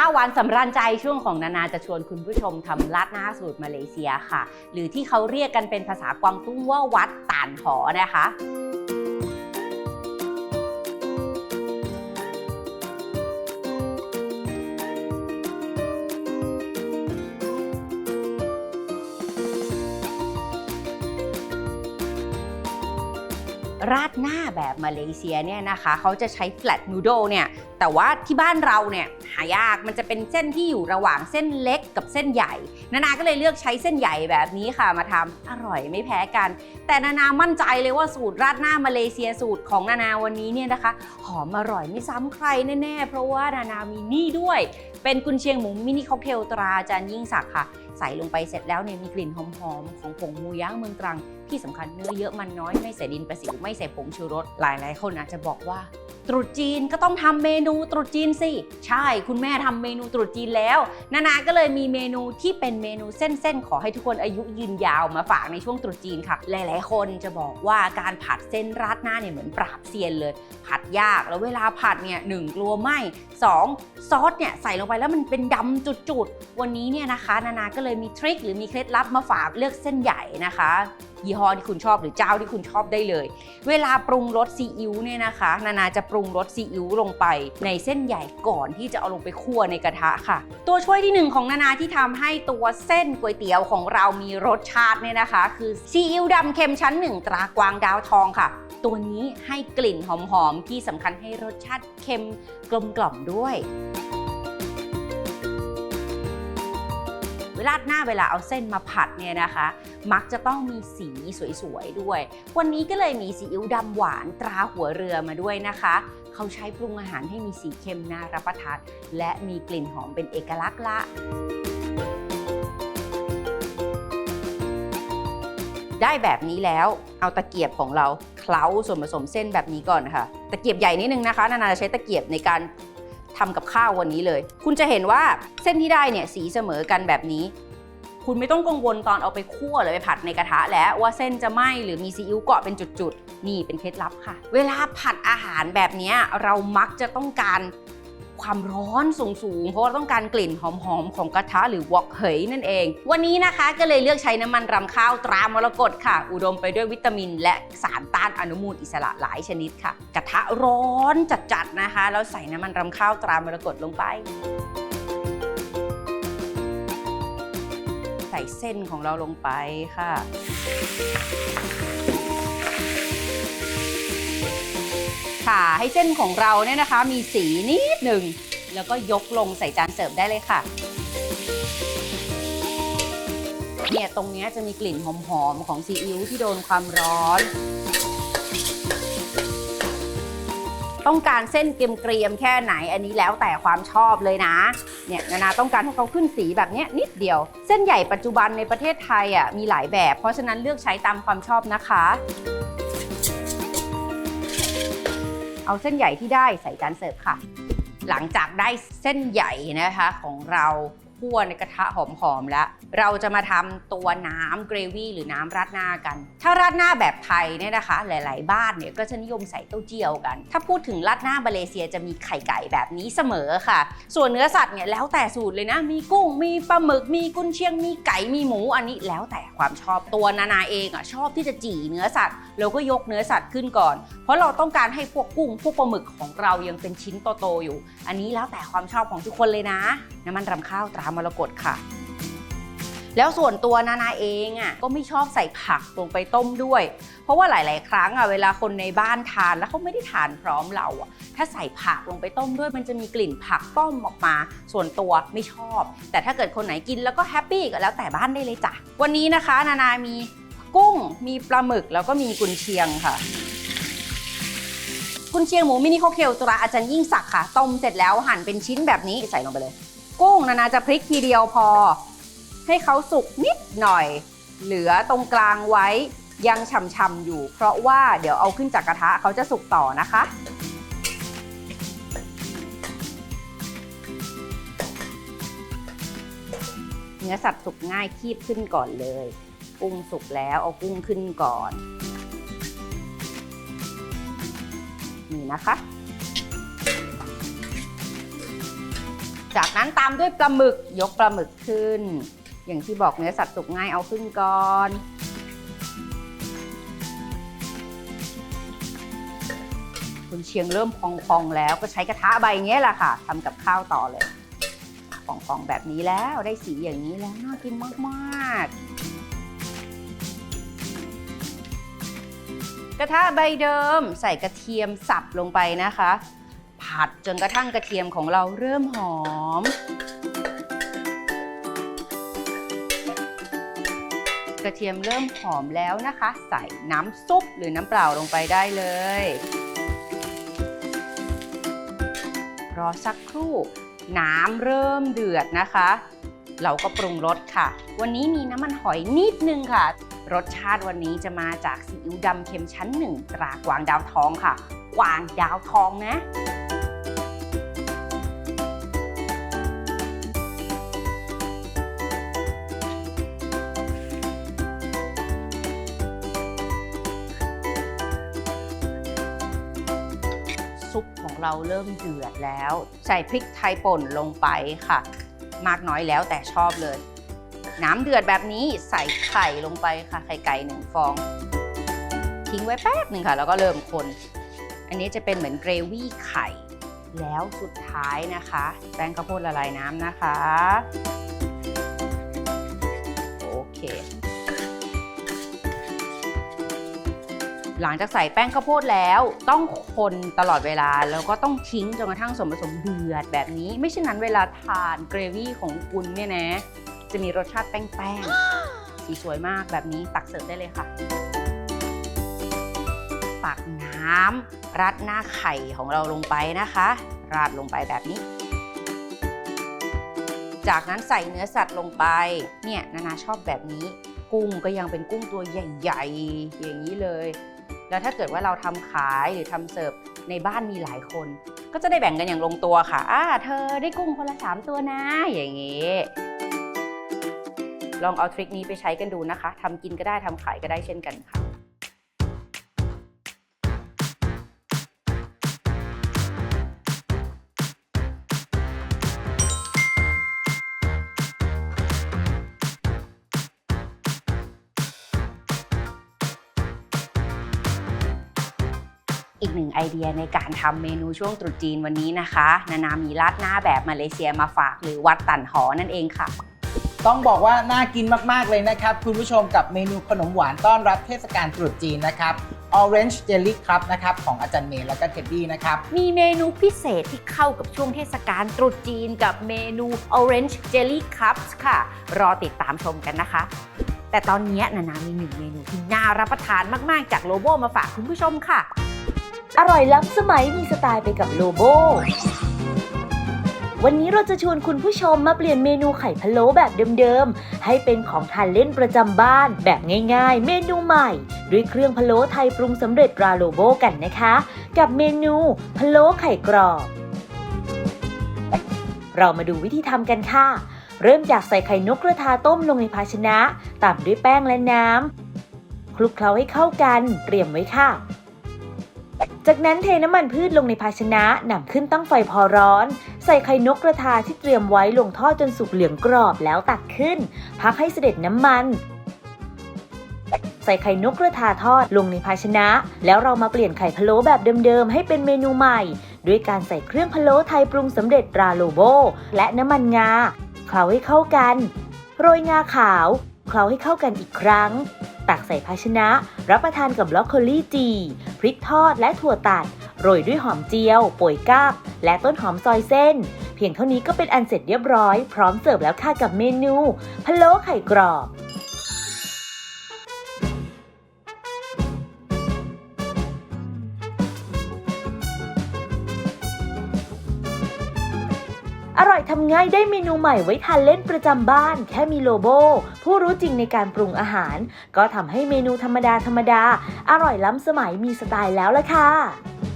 ข้าวหวานสำราญใจช่วงของนานาจะชวนคุณผู้ชมทำราดหน้าสูตรมาเลเซียค่ะ หรือที่เขาเรียกกันเป็นภาษากวางตุ้งว่าวัดต่านหอนะคะราดหน้าแบบมาเลเซียเนี่ยนะคะ เขาจะใช้ flat noodle เนี่ย แต่ว่าที่บ้านเราเนี่ย หายาก มันจะเป็นเส้นที่อยู่ระหว่างเส้นเล็กกับเส้นใหญ่ นานาก็เลยเลือกใช้เส้นใหญ่แบบนี้ค่ะมาทำอร่อยไม่แพ้กัน แต่นานามั่นใจเลยว่าสูตรราดหน้ามาเลเซียสูตรของนานาวันนี้เนี่ยนะคะ หอมอร่อยไม่ซ้ำใครแน่ๆ เพราะว่านานามีนี่ด้วย เป็นกุนเชียงหมูมินิค็อกเทลตราจารย์ยิ่งศักดิ์ค่ะใส่ลงไปเสร็จแล้วเนี่ยมีกลิ่นหอมๆของผงมูย่างเมืองตรัง ที่สำคัญเนื้อเยอะมันน้อยไม่ใส่ดินประสิวไม่ใส่ผงชูรสหลายๆคนอาจจะบอกว่า ตรุษจีนก็ต้องทำเมนูตรุษจีนสิ ใช่คุณแม่ทำเมนูตรุษจีนแล้ว นานาก็เลยมีเมนูที่เป็นเมนูเส้นๆ ขอให้ทุกคนอายุยืนยาวมาฝากในช่วงตรุษจีนค่ะ หลายๆ คนจะบอกว่าการผัดเส้นราดหน้าเนี่ยเหมือนปราบเซียนเลย ผัดยากแล้วเวลาผัดเนี่ยหนึ่งกลัวไหมสองซอสเนี่ยใส่ลงไปแล้วมันเป็นดำจุดๆ วันนี้เนี่ยนะคะ นานาก็เลยมีทริคหรือมีเคล็ดลับมาฝากเลือกเส้นใหญ่นะคะยี่ห้อที่คุณชอบหรือเจ้าที่คุณชอบได้เลย เวลาปรุงรสซีอิ๊วเนี่ยนะคะ นานาจะปรุงรสซีอิ๊วลงไปในเส้นใหญ่ก่อนที่จะเอาลงไปคั่วในกระทะค่ะ ตัวช่วยที่หนึ่งของนานาที่ทำให้ตัวเส้นก๋วยเตี๋ยวของเรามีรสชาติเนี่ยนะคะ คือซีอิ๊วดำเค็มชั้นหนึ่งตรากวางดาวทองค่ะตัวนี้ให้กลิ่นหอมๆ ที่สำคัญให้รสชาติเค็มกลมกล่อมด้วย เวลาหน้าเวลาเอาเส้นมาผัดเนี่ยนะคะ มักจะต้องมีสีสวยๆด้วย วันนี้ก็เลยมีซีอิ๊วดำหวานตราหัวเรือมาด้วยนะคะ เขาใช้ปรุงอาหารให้มีสีเค็มน่ารับประทาน และมีกลิ่นหอมเป็นเอกลักษณ์ละได้แบบนี้แล้วเอาตะเกียบของเราเคล้าส่วนผสมเส้นแบบนี้ก่อนนะคะตะเกียบใหญ่นิดนึงนะคะ นานาจะใช้ตะเกียบในการทำกับข้าววันนี้เลย คุณจะเห็นว่าเส้นที่ได้เนี่ยสีเสมอกันแบบนี้ คุณไม่ต้องกังวลตอนเอาไปคั่วหรือไปผัดในกระทะแล้วว่าเส้นจะไหม้หรือมีซีอิ๊วเกาะเป็นจุดๆ นี่เป็นเคล็ดลับค่ะ เวลาผัดอาหารแบบนี้เรามักจะต้องการความร้อนสูงๆ เพราะว่าต้องการกลิ่นหอมๆ ของกระทะหรือวอกเหยนั่นเอง วันนี้นะคะก็เลยเลือกใช้น้ำมันรำข้าวตรามรกตค่ะ อุดมไปด้วยวิตามิน และสารต้านอนุมูลอิสระหลายชนิดค่ะ กระทะร้อนจัดๆนะคะ แล้วใส่น้ำมันรำข้าวตรามรกตลงไป ส่เส้นของเราลงไปค่ะ ค่ะให้เส้นของเราเนี่ยนะคะ มีสีนิดหนึ่ง แล้วก็ยกลงใส่จานเสิร์ฟได้เลยค่ะเนี่ยตรงเนี้ยจะมีกลิ่นหอมๆของซีอิ๊วที่โดนความร้อน ต้องการเส้นเกรียมๆแค่ไหน อันนี้แล้วแต่ความชอบเลยนะ เนี่ยนานาต้องการให้เขาขึ้นสีแบบนี้นิดเดียว เส้นใหญ่ปัจจุบันในประเทศไทยอะมีหลายแบบ เพราะฉะนั้นเลือกใช้ตามความชอบนะคะ เอาเส้นใหญ่ที่ได้ใส่จานเสิร์ฟค่ะ หลังจากได้เส้นใหญ่นะคะของเรา คั่วในกระทะหอมๆแล้ว เราจะมาทำตัวน้ำเกรวี่หรือน้ำราดหน้ากัน ถ้าราดหน้าแบบไทยเนี่ยนะคะ หลาย ๆ บ้านเนี่ยก็จะนิยมใส่เต้าเจี้ยวกัน ถ้าพูดถึงราดหน้ามาเลเซียจะมีไข่ไก่แบบนี้เสมอค่ะ ส่วนเนื้อสัตว์เนี่ยแล้วแต่สูตรเลยนะ มีกุ้ง มีปลาหมึก มีกุนเชียง มีไก่ มีหมู อันนี้แล้วแต่ความชอบตัวนานาเองอะชอบที่จะจี่เนื้อสัตว์เราก็ยกเนื้อสัตว์ขึ้นก่อน เพราะเราต้องการให้พวกกุ้งพวกปลาหมึกของเรายังเป็นชิ้นโตๆอยู่ อันนี้แล้วแต่ความชอบของทุกคนเลยนะ น้ำมันรำข้าวตรามรกตค่ะ แล้วส่วนตัวนานาเองอะก็ไม่ชอบใส่ผักลงไปต้มด้วย เพราะว่าหลาย ๆ ครั้งอะเวลาคนในบ้านทานแล้วเขาไม่ได้ทานพร้อมเราอะถ้าใส่ผักลงไปต้มด้วย มันจะมีกลิ่นผักต้มออกมา ส่วนตัวไม่ชอบ แต่ถ้าเกิดคนไหนกินแล้วก็แฮปปี้ก็แล้วแต่บ้านได้เลยจ้ะวันนี้นะคะ นานามีกุ้งมีปลาหมึกแล้วก็มีกุนเชียงค่ะกุนเชียงหมูมินิโคเคลตราอาจารย์ยิ่งศักดิ์ค่ะ ต้มเสร็จแล้วหั่นเป็นชิ้นแบบนี้ใส่ลงไปเลย กุ้งนานาจะพริกทีเดียวพอ ให้เขาสุกนิดหน่อย เหลือตรงกลางไว้ยังฉ่ำๆอยู่ เพราะว่าเดี๋ยวเอาขึ้นจากกระทะเขาจะสุกต่อนะคะ เนื้อสัตว์สุกง่ายคีบขึ้นก่อนเลย กุ้งสุกแล้วเอากุ้งขึ้นก่อน นี่นะคะ จากนั้นตามด้วยปลาหมึกยกปลาหมึกขึ้น อย่างที่บอกเนื้อสัตว์สุกง่ายเอาขึ้นก่อนคุณเชียงเริ่มพองๆแล้วก็ใช้กระทะใบเนี้ยแหละค่ะทำกับข้าวต่อเลยพองๆแบบนี้แล้วได้สีอย่างนี้แล้วน่ากินมากๆ กระทะใบเดิมใส่กระเทียมสับลงไปนะคะ ผัดจนกระทั่งกระเทียมของเราเริ่มหอม กระเทียมเริ่มหอมแล้วนะคะ ใส่น้ำซุปหรือน้ำเปล่าลงไปได้เลย รอสักครู่น้ำเริ่มเดือดนะคะ เราก็ปรุงรสค่ะ วันนี้มีน้ำมันหอยนิดนึงค่ะ รสชาติวันนี้จะมาจากซีอิ๊วดำเค็มชั้นหนึ่งตรากวางดาวทองค่ะ กวางดาวทองนะ เราเริ่มเดือดแล้ว ใส่พริกไทยป่นลงไปค่ะ มากน้อยแล้วแต่ชอบเลย น้ำเดือดแบบนี้ใส่ไข่ลงไปค่ะไข่ไก่หนึ่งฟอง ทิ้งไว้แป๊บหนึ่งค่ะ แล้วก็เริ่มคน อันนี้จะเป็นเหมือนเกรวี่ไข่ แล้วสุดท้ายนะคะ แป้งข้าวโพดละลายน้ำนะคะ โอเค หลังจากใส่แป้งข้าวโพดแล้ว ต้องคนตลอดเวลาแล้วก็ต้องทิ้งจนกระทั่งส่วนผสมเดือดแบบนี้ ไม่เช่นนั้นเวลาทานเกรวี่ของคุณเนี่ยนะ จะมีรสชาติแป้งๆสีสวยมากแบบนี้ตักเสิร์ฟได้เลยค่ะตักน้ำราดหน้าไข่ของเราลงไปนะคะ ราดลงไปแบบนี้จากนั้นใส่เนื้อสัตว์ลงไป เนี่ยนานาชอบแบบนี้ กุ้งก็ยังเป็นกุ้งตัวใหญ่ ๆ อย่างนี้เลย แล้วถ้าเกิดว่าเราทำขายหรือทำเสิร์ฟในบ้านมีหลายคน ก็จะได้แบ่งกันอย่างลงตัวค่ะอ่าเธอได้กุ้งคนละ 3 ตัวนะอย่างงี้ลองเอาทริคนี้ไปใช้กันดูนะคะทำกินก็ได้ทำขายก็ได้เช่นกันค่ะ อีกหนึ่งไอเดียในการทำเมนูช่วงตรุษจีนวันนี้นะคะ นานามีราดหน้าแบบมาเลเซียมาฝากหรือวัดตันหอนั่นเองค่ะ ต้องบอกว่าน่ากินมาก ๆ เลยนะครับ คุณผู้ชมกับเมนูขนมหวานต้อนรับเทศกาลตรุษจีนนะครับ Orange Jelly Cup นะครับ ของอาจารย์เมย์แล้วก็เท็ดดี้นะครับ มีเมนูพิเศษที่เข้ากับช่วงเทศกาลตรุษจีนกับเมนู Orange Jelly Cups ค่ะ รอติดตามชมกันนะคะแต่ตอนนี้นานามีหนึ่งเมนูที่น่ารับประทานมาก ๆ จากโลโบมาฝากคุณผู้ชมค่ะ อร่อยล้ำสมัยมีสไตล์ไปกับโลโบ วันนี้เราจะชวนคุณผู้ชมมาเปลี่ยนเมนูไข่พะโล้แบบเดิมๆ ให้เป็นของทานเล่นประจำบ้าน แบบง่ายๆ เมนูใหม่ ด้วยเครื่องพะโล้ไทยปรุงสำเร็จราโลโบกันนะคะ กับเมนูพะโล้ไข่กรอบ เรามาดูวิธีทำกันค่ะ เริ่มจากใส่ไข่นกกระทาต้มลงในภาชนะ ตามด้วยแป้งและน้ำคลุกเคล้าให้เข้ากัน เตรียมไว้ค่ะ จากนั้นเทน้ำมันพืชลงในภาชนะนำขึ้นตั้งไฟพอร้อน ใส่ไข่นกกระทาที่เตรียมไว้ลงทอดจนสุกเหลืองกรอบแล้วตักขึ้น พักให้เสด็จน้ำมัน ใส่ไข่นกกระทาทอดลงในภาชนะ แล้วเรามาเปลี่ยนไข่พะโล้แบบเดิมๆ ให้เป็นเมนูใหม่ ด้วยการใส่เครื่องพะโล้ไทยปรุงสำเร็จราโลโบ และน้ำมันงาเคล้าให้เข้ากัน โรยงาขาว เคล้าให้เข้ากันอีกครั้ง ตักใส่ภาชนะ รับประทานกับบรอกโคลี่จี พริกทอดและถั่วตัด โรยด้วยหอมเจียวป่ยก้าบ และต้นหอมซอยเส้น เพียงเท่านี้ก็เป็นอันเสร็จเรียบร้อย พร้อมเสิร์ฟแล้วค่ะกับเมนูพะโล้ไข่กรอบ อร่อยทำง่ายได้เมนูใหม่ไว้ทานเล่นประจำบ้าน แค่มีโลโบ ผู้รู้จริงในการปรุงอาหาร ก็ทำให้เมนูธรรมดาธรรมดา อร่อยล้ำสมัยมีสไตล์แล้วละค่ะ